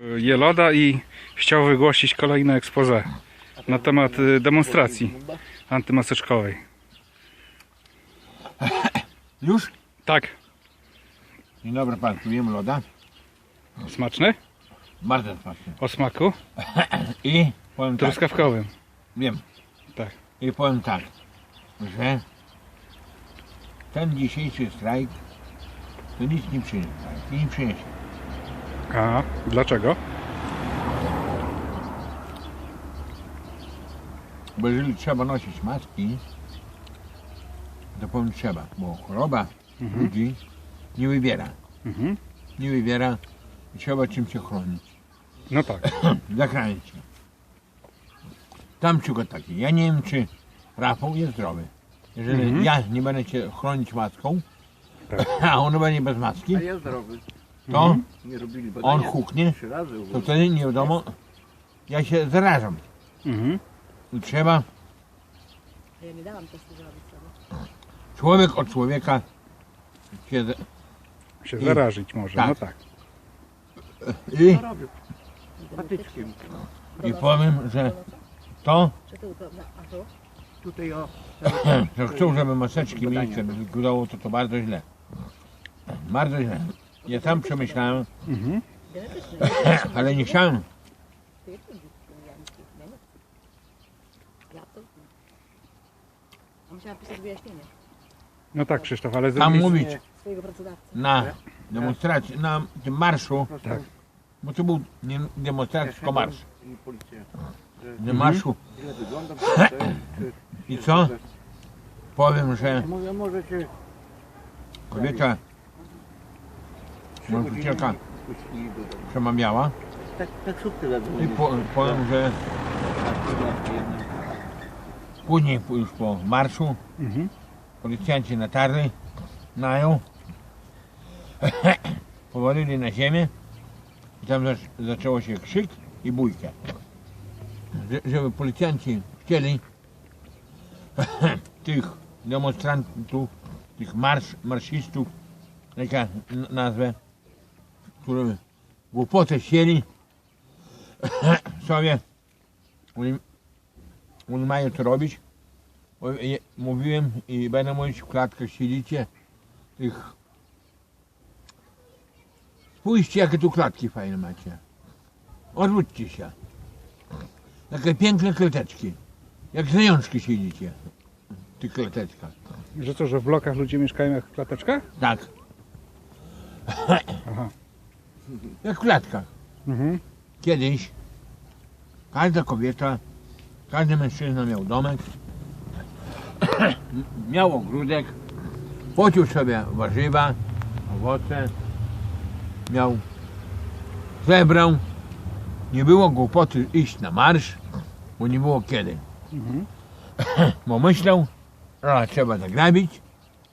Jeloda i chciał wygłosić kolejne expose na temat y, demonstracji antymaseczkowej. Już? Tak, Dzień dobry Państwu, jem loda. smaczny? Bardzo smaczny. O smaku I powiem tak, truskawkowym. wiem. Tak. I powiem tak, że ten dzisiejszy strajk to nic nie przyniesie. Nie przyniesie. A dlaczego? Bo jeżeli trzeba nosić maski, to powiem trzeba, bo choroba ludzi nie wybiera. Mhm. Nie wybiera i trzeba czym się chronić. No tak. Zachranić się. Tam przykład taki. Ja nie wiem, czy Rafał jest zdrowy. Jeżeli Mhm. ja nie będę cię chronić maską, Tak. a on będzie bez maski, A ja zdrowy. To Mhm. Nie robili badania. on huknie, Trzy razy to uważam. wtedy nie wiadomo, ja się zarażam. Mhm. I trzeba Ja nie dałam testu zrobić sobie. człowiek od człowieka się... z- Się I- zarażyć może, tak. no tak. I, Co robił? Patyczkiem. I powiem, że to, Czy to, no, a tu? Tutaj o... że chcą, żeby maseczki miejsce likwidowało, to to bardzo źle. Bardzo źle. Ja sam przemyślałem, Mhm. Ale nie chciałem. Musiałam pisać wyjaśnienie No tak Krzysztof, ale Tam mówić swojego pracodawcy. na demonstracji, na tym marszu, Tak. bo to był nie demonstracja, tylko marsz. I policja. Na marszu Źle wyglądam. I co? powiem, że Mówię, możecie... kobieta Nauczycielka. domu. przemawiała Tak, tak szybko i po, powiem, że później już po marszu Mhm. policjanci natarli na nią, powalili na ziemię i tam zac zaczęło się krzyk i bójka. Że- Żeby policjanci chcieli tych demonstrantów, tych marsz, marszystów, jak ja n- nazwę, którzy głupotę sieli sobie, oni, oni mają to robić, mówiłem i będę mówić w klatkach siedzicie tych spójrzcie jakie tu klatki fajne macie. Odwróćcie się. Takie piękne klateczki jak zajączki siedzicie w tych klateczkach Że co, że w blokach ludzie mieszkają jak w klateczkach? tak. Aha. Jak w klatkach Mhm. kiedyś każda kobieta każdy mężczyzna miał domek miał ogródek pocił sobie warzywa owoce miał zebrał nie było głupoty iść na marsz bo nie było kiedy Mhm. bo myślał a trzeba zagrabić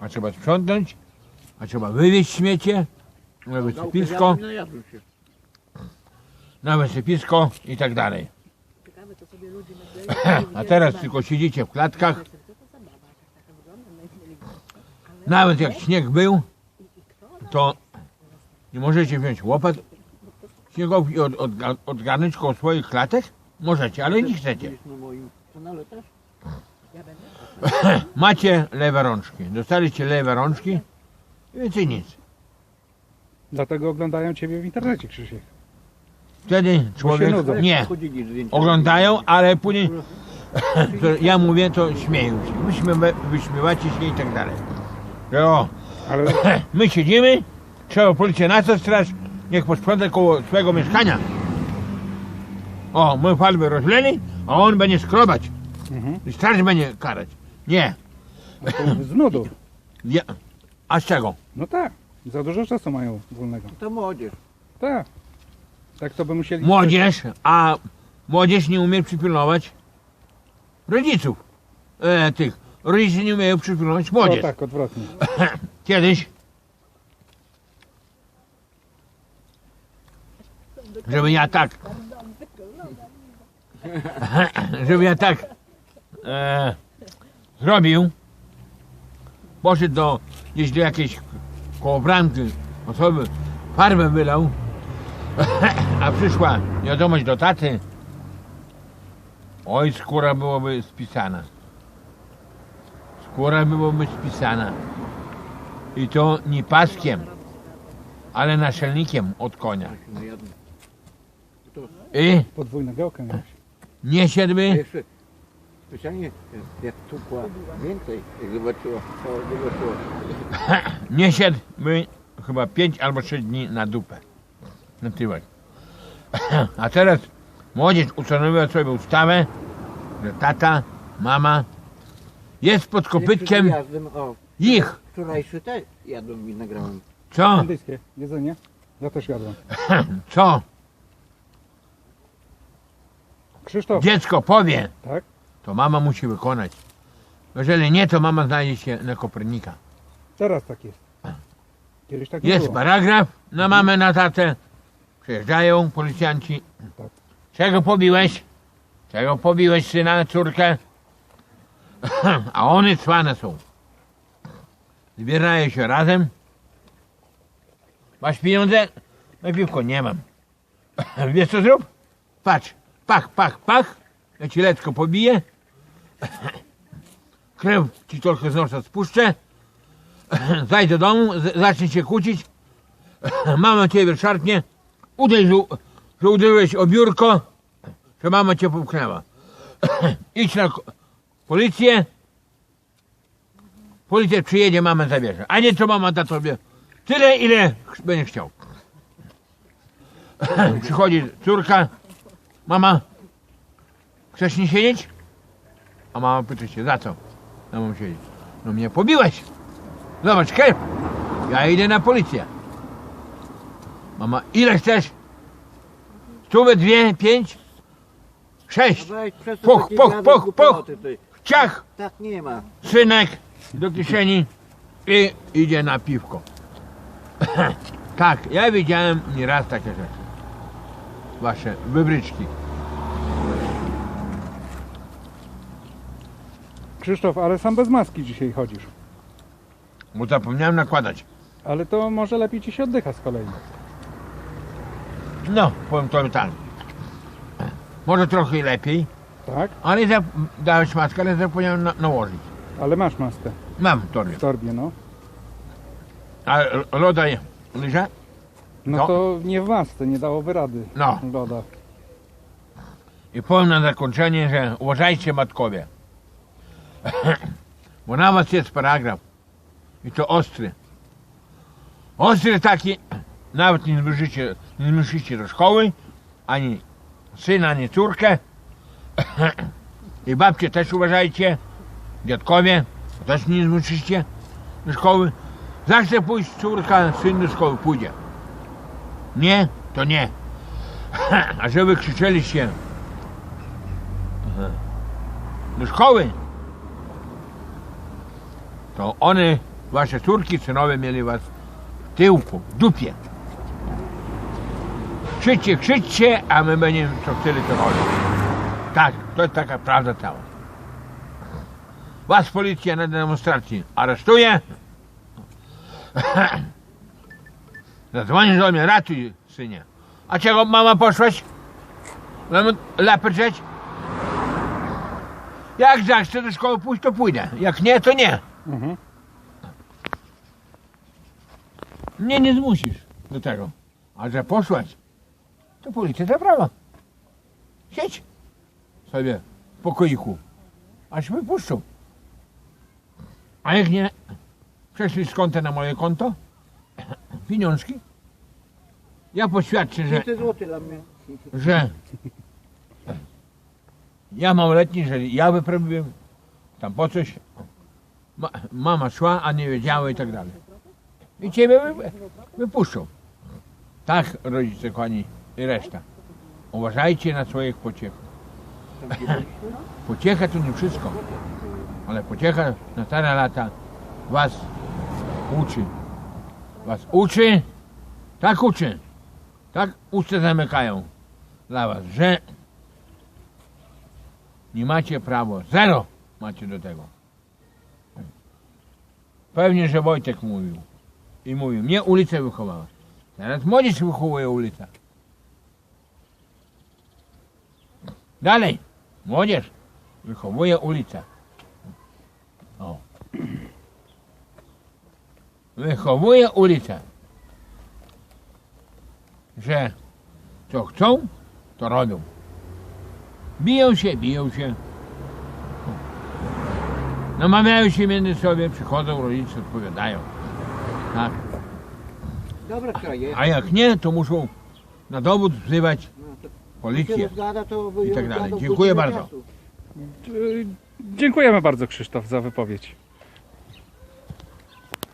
a trzeba sprzątnąć a trzeba wywieźć śmiecie na wysypisko Najadł się. na wysypisko i tak dalej. A teraz tylko siedzicie w klatkach. No Nawet jak śnieg był, to nie możecie wziąć łopat śniegowych i od, od, odgarnąć koło swoich klatek? Możecie, ale nie chcecie. Macie lewe rączki. Dostaliście lewe rączki i więcej nic. Dlatego oglądają Ciebie w internecie Krzysiek. Wtedy człowiek nudzą. nie oglądają, ale później to ja mówię, to śmieją się. Wyśmiewa, wyśmiewacie się i tak dalej. Że o, Ale My siedzimy, trzeba policję na co straż, niech posprząta koło swojego mieszkania. O, my farby rozleli, a on będzie skrobać mhm. i straż będzie karać. Nie, No to z nudu. ja, a z czego? No tak. Za dużo czasu mają wolnego. To młodzież. Tak. Tak to by musieli... Młodzież, a młodzież nie umie przypilnować rodziców. E, tych, rodzice nie umieją przypilnować O młodzież. tak, odwrotnie. Kiedyś, żeby ja tak, żeby ja tak e, zrobił, poszedł do, gdzieś do jakiejś koło bramki osoby, farbę wylał, A przyszła wiadomość do taty. Oj, skóra byłoby spisana. Skóra byłoby spisana. I to nie paskiem, ale naszelnikiem od konia. I Podwójna gałka miałeś. nie siedmy, specjalnie jak tukła więcej, jak zobaczyła, to zobaczyła. nie siedmy chyba pięć albo sześć dni na dupę. Na tyłek. A teraz młodzież ustanowiła sobie ustawę, że tata, mama jest pod kopytkiem ich. wczorajszy też jadłem i nagrałem. Co? Indyjskie jedzenie. Ja też jadłem. Co Krzysztof, dziecko powie, tak? to mama musi wykonać. Jeżeli nie, to mama znajdzie się na Kopernika. Teraz tak jest. Kiedyś tak nie Jest było. paragraf na mamę, na tatę. Przyjeżdżają policjanci. Tak. Czego pobiłeś? Czego pobiłeś syna, córkę? A one cwane są. Zbierają się razem. Masz pieniądze? Na piwko nie mam. Wiesz co zrób? Patrz, pach, pach, pach. Ja ci lecko pobiję. Krew ci trochę z nosa spuszczę. Zajdź do domu, zacznie się kłócić. Mama ciebie szarpnie. Uderz, że- uderzyłeś o biurko, że mama cię popchnęła. Idź na policję. Policja przyjedzie, mamę zabierze. A nie co mama da tobie tyle, ile będzie chciał. Przychodzi córka. Mama, chcesz nie siedzieć? A mama pyta się, za co? Ja mam siedzieć. No mnie pobiłeś. Zobacz, krew. Ja idę na policję. Mama, ile chcesz? Stówę, dwie, pięć, sześć. Puch, puch, puch, ty. Ciach, Tak nie ma. synek do kieszeni i idzie na piwko. tak, ja widziałem nieraz takie rzeczy. Wasze wybryczki. Krzysztof, ale sam bez maski dzisiaj chodzisz. Bo zapomniałem nakładać. Ale to może lepiej ci się oddycha z kolei. No, powiem to tak. Może trochę lepiej, Tak? ale zap- dałeś maskę, ale zapomniałem na- nałożyć. Ale masz maskę Mam w torbie. w torbie, no. A loda liże? No No. to nie w masce, nie dałoby rady. No. Loda. I powiem na zakończenie, że uważajcie matkowie. Bo na was jest paragraf. I to ostry. Ostry taki, nawet nie zmuszycie, nie zmuszycie do szkoły, ani syna, ani córkę. I babcie też uważajcie, dziadkowie też nie zmuszycie do szkoły. Zachce pójść córka, syn do szkoły pójdzie. Nie, to nie. A żeby krzyczeliście do szkoły, to one, wasze córki, synowie mieli was w tyłku, w dupie. Krzyczcie, krzyczcie, a my będziemy co chcieli to robić. Tak, to jest taka prawda cała. Was policja na demonstracji aresztuje. Zadzwonisz do mnie, ratuj synie. A czego mama poszłaś? Drzeć? Jak zachcę do szkoły pójść, to pójdę. Jak nie, to nie. Mhm. Mnie nie zmusisz do tego. A że poszłaś, to policja zabrała. Siedź sobie w pokoiku, aż wypuszczą. A jak nie, przeszli z konta na moje konto, pieniążki. Ja poświadczę, że 500 zł dla mnie. że ja małoletni, że ja wyprawiłem tam po coś, ma, mama szła, a nie wiedziała i tak dalej. I ciebie wy, wypuszczą. Tak, rodzice kochani i reszta. Uważajcie na swoich pociech. Pociecha to nie wszystko, ale pociecha na stare lata was uczy. Was uczy, tak uczy, tak usta zamykają dla was, że nie macie prawa, zero macie do tego. Pewnie, że Wojtek mówił i mówił, mnie ulica wychowała. Teraz młodzież wychowuje ulica. Dalej. Młodzież wychowuje ulicę. O. Wychowuje ulicę. Że co chcą, to robią. Biją się, biją się. Namawiają się między sobie, przychodzą rodzice, odpowiadają. Tak. Dobra, je. A jak nie, to muszą na dowód wzywać No, to się policję. rozgada, to I tak dalej. rozgada Dziękuję godzinę bardzo. czasu. Dziękujemy bardzo Krzysztof za wypowiedź.